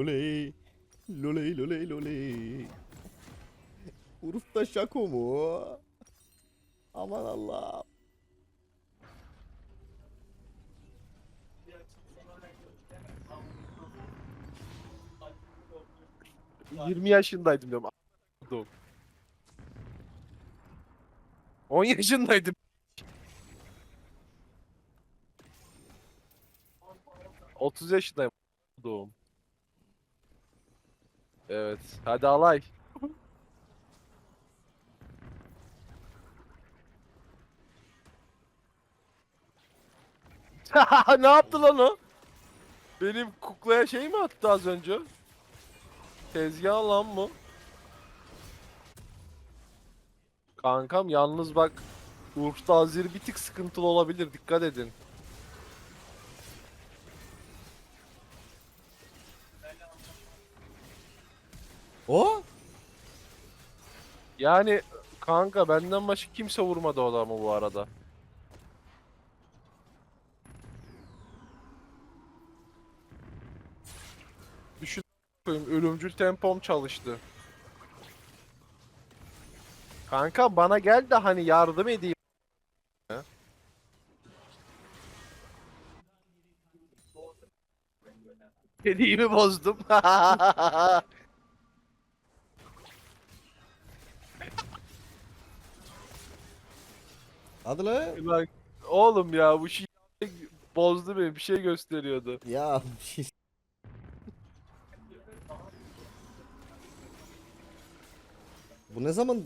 loley. Loley loley loley. Uruf da şako mu? Aman Allah. Cık, 20 yaşındaydım diyorum. a**dım. 10 yaşındaydım. Otuz yaşındayım. Doğum. Evet. Hadi alay. ne yaptı lan o? Benim kuklaya şey mi attı az önce? Tezgah lan bu. Kankam yalnız bak Urf'ta Azir bir tık sıkıntılı olabilir dikkat edin. O? Yani kanka benden başka kimse vurmadı o adamı bu arada. Düşün koyayım, ölümcül tempom çalıştı. Kanka bana gel de hani yardım edeyim. Dediğimi bozdum. Hadi la. Lan oğlum ya bu şey bozdu beni bir şey gösteriyordu. Ya bir şey- Bu ne zaman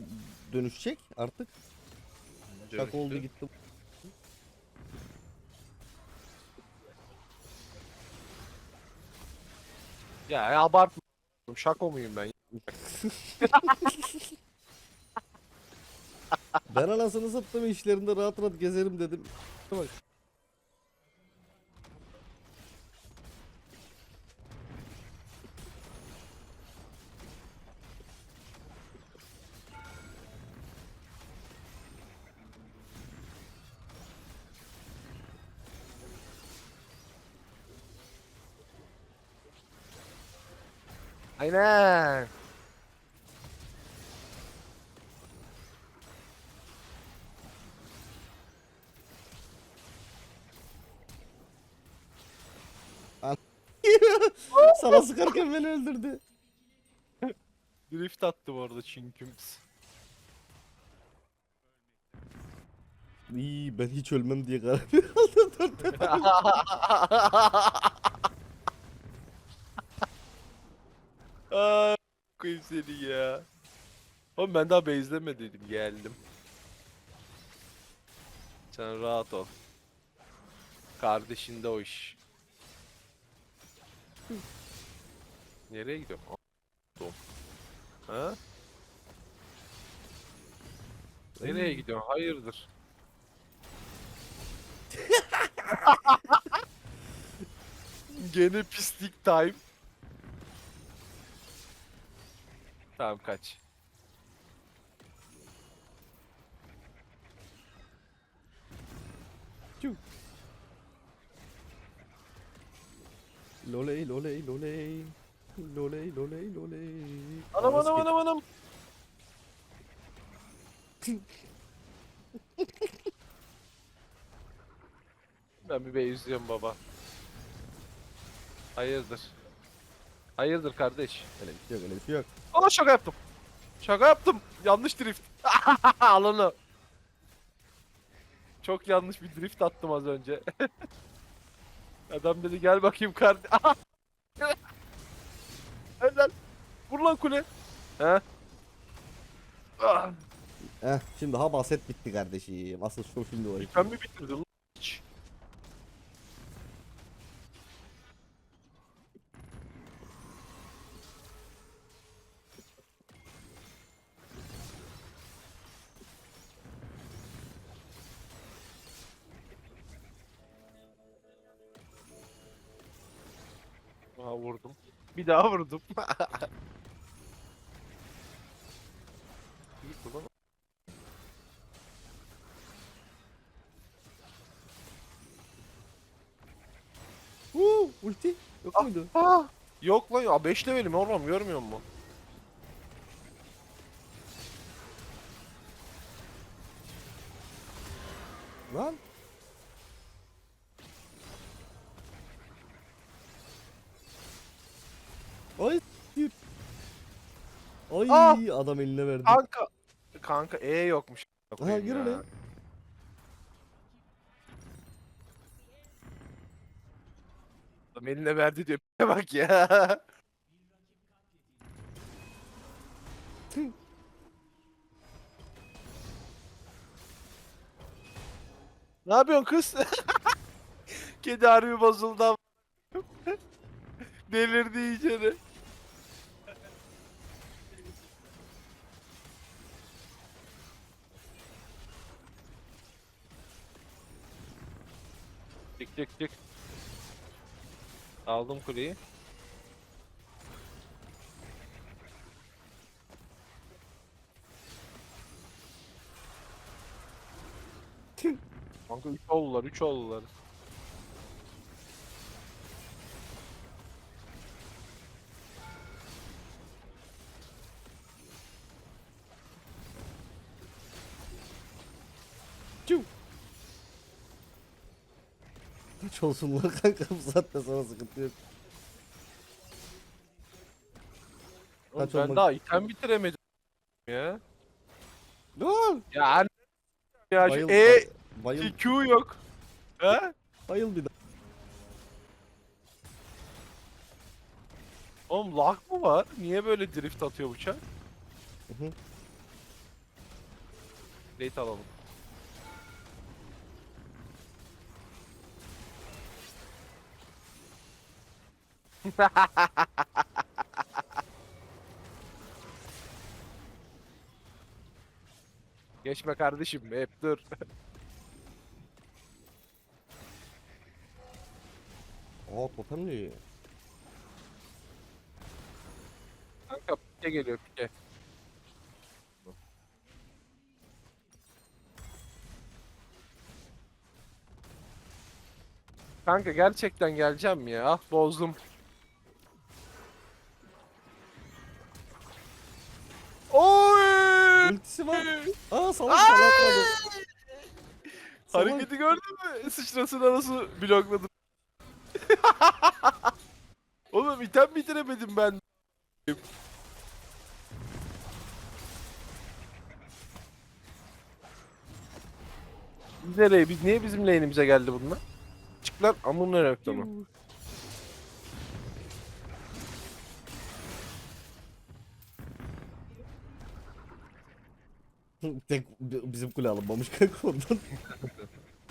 dönüşecek artık? Şaka oldu gitti. Ya, ya abartma. Şako muyum ben? Ben anasını sattım işlerinde rahat rahat gezerim dedim. Bak. Aynen. Sana sıkarken beni öldürdü. Drift attım orada çünkü. İyi ben hiç ölmem diye karar aldım. Dört defa. Koyayım seni ya. Oğlum ben daha base'lemediydim geldim. Sen rahat ol. Kardeşinde o iş. Nereye gidiyorum? Ha? Nereye gidiyorsun? Hayırdır? Gene pislik time. Tamam kaç. Loley loley loley. Loley loley loley. Anam anam anam anam. ben bir bey izliyorum baba. Hayırdır? Hayırdır kardeş? Öyle bir şey yok öyle bir şey yok. Aa şaka yaptım. Şaka yaptım. Yanlış drift. Al onu. Çok yanlış bir drift attım az önce. Adam dedi gel bakayım kardeş. Helal. Vur lan kule. He? Ah, Heh şimdi ha bahset bitti kardeşim. Asıl şu şimdi var. Sen mi bitirdin lan? Bir daha vurdum. İyi kullan. Huu ulti yok muydu? Ah! Yok lan ya 5 levelim oğlum görmüyor musun? Lan. Ay. s**eyim. Ah! adam eline verdi. Kanka. Kanka E yokmuş. Aha yürü lan. Adam eline verdi diyor. Bak ya. ne yapıyorsun kız? Kedi harbi bozuldu. Delirdi iyicene. Çık çık çık. Aldım kuleyi. Kanka 3 oldular 3 oldular. Çu. Kaç olsun lan kanka bu saatte sonra sıkıntı yok. Oğlum Kaç ben olmak- daha item bitiremedim ya. Lan! Ya an- ya şu Bayıl, E bayıl, Q yok. Ha? bayıl bir daha. Oğlum lag mı var? Niye böyle drift atıyor bıçak? Hı hı. Plate alalım. Geçme kardeşim hep dur. Aa totem ne? Kanka pike geliyor pike. Kanka gerçekten geleceğim ya. Ah bozdum. Salak salak Salak. Hareketi gördün mü? Sıçrasına nasıl blokladım. Oğlum item bitiremedim ben. Biz nereye? Biz niye bizim lane'imize geldi bunlar? Çık lan amına reklamı. Tek bi- bizim kule alınmamış kanka ondan.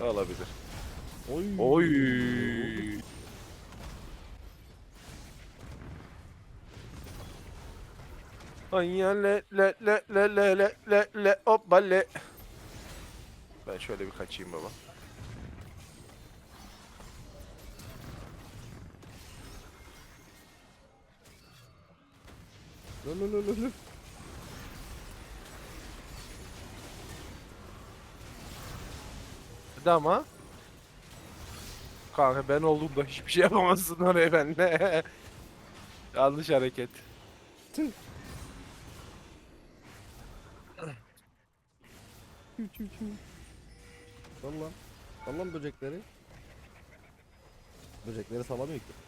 Olabilir. Oy. Oy. Ay ya le le le le le le le le hoppa le. Ben şöyle bir kaçayım baba. Lö lö lö lö lö. Hadi ama. Kanka ben olduğumda hiçbir şey yapamazsın oraya benimle. Yanlış hareket. Tüh. Sal lan böcekleri. Böcekleri salamıyor ki.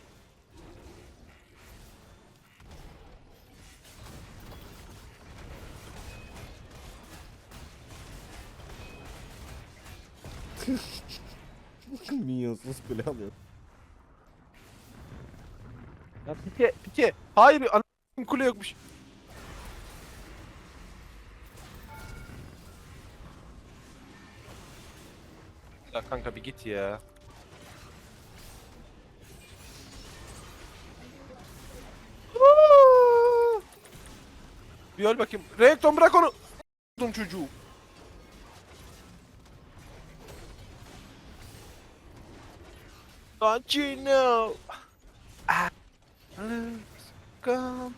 Minyonsuz kule alıyor. Ya pike pike. Hayır ana kule yokmuş. Ya kanka bir git ya. Bir öl bakayım. Reakton bırak onu. Dum çocuğu. Don't you know? I come.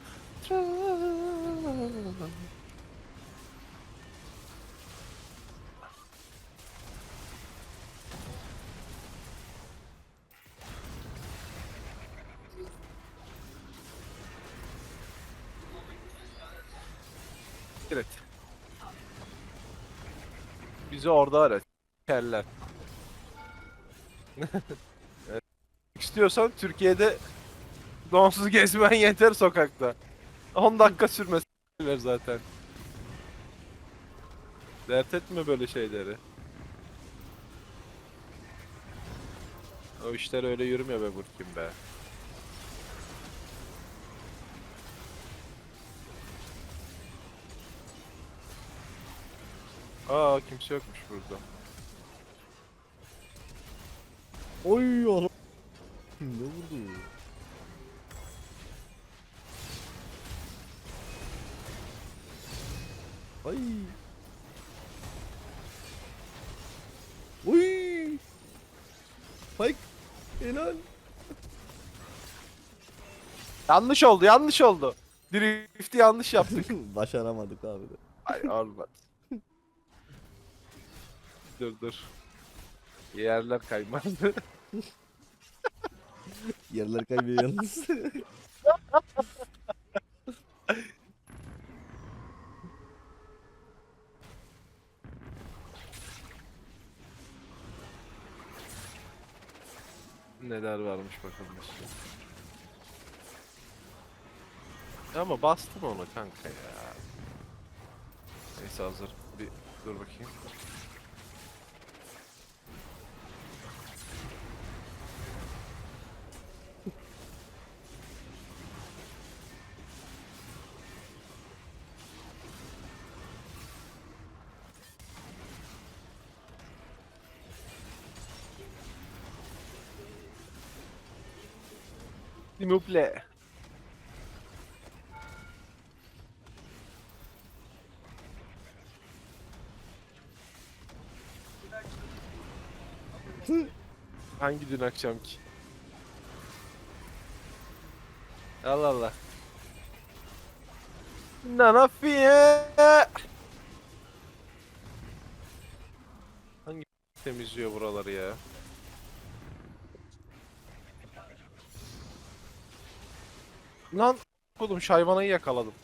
Evet. Bizi orada arat. Keller. İstiyorsan Türkiye'de donsuz gezmen yeter sokakta. 10 dakika sürmez zaten. Dert etme böyle şeyleri. O işler öyle yürümüyor be Burkin be. Aa kimse yokmuş burada. Oy oğlum. Ne vurdu? Ay. Uy. Spike. Helal. Yanlış oldu, yanlış oldu. Drift'i yanlış yaptık. Başaramadık abi de. Ay olmaz. dur dur. Yerler kaymadı. Yerler kaybıyor yalnız. Neler varmış bakalım. Ama bastım onu kanka ya. Neyse hazır. Bir dur bakayım. S'il vous plaît. Hangi dün akşamki? Allah Allah. Nana fiye. Hangi temizliyor buraları ya? Lan oğlum şayvanayı yakaladım.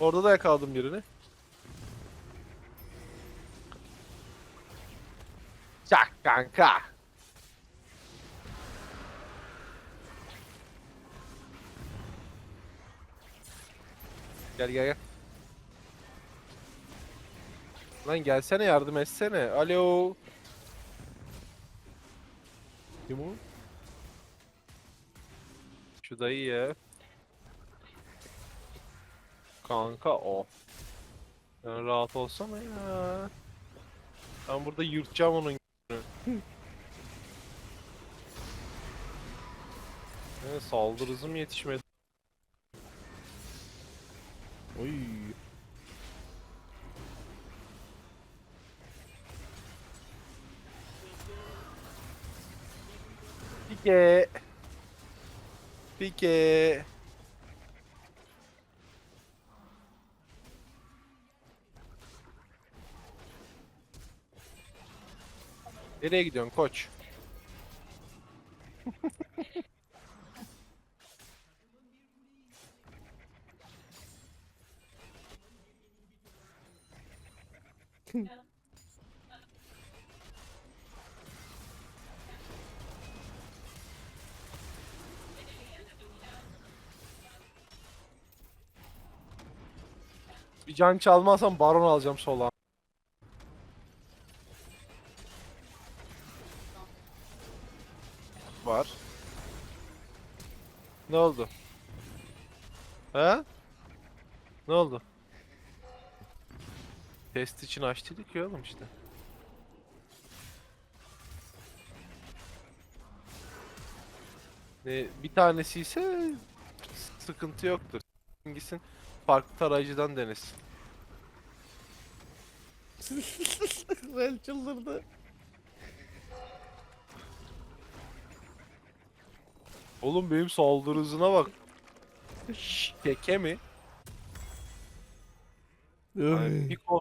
Orada da yakaladım birini. Çak kanka. Gel gel gel. Lan gelsene yardım etsene. Alo. Kim o? Şu dayı ya. Kanka o. Ben rahat olsana ya. Ben burada yırtacağım onun g***ünü. Evet, saldırı hızım yetişmedi. Oy. Pike. Pike. Nereye gidiyorsun koç? Bir can çalmazsam baron alacağım sola. Ne oldu? He? Ne oldu? Test için açtıydık ya oğlum işte. Ne, bir tanesi ise sıkıntı yoktur. Gitsin farklı tarayıcıdan denesin. Rel çıldırdı. Oğlum benim saldırı hızına bak. Keke mi? Ay, bir, ko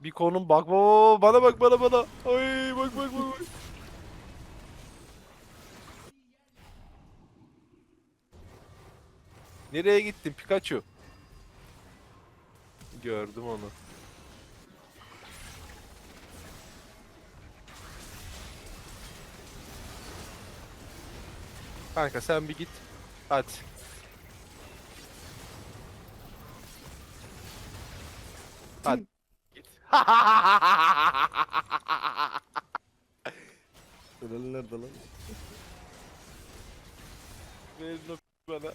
bir konum bak bak, bana bak bana bana. Ay bak bak bak. bak. Nereye gittin Pikachu? Gördüm onu. Kanka sen bir git. Hadi. Hadi. Git. Kralın nerede lan? Verin o bana.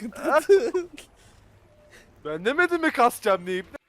Ben demedim mi kasacağım deyip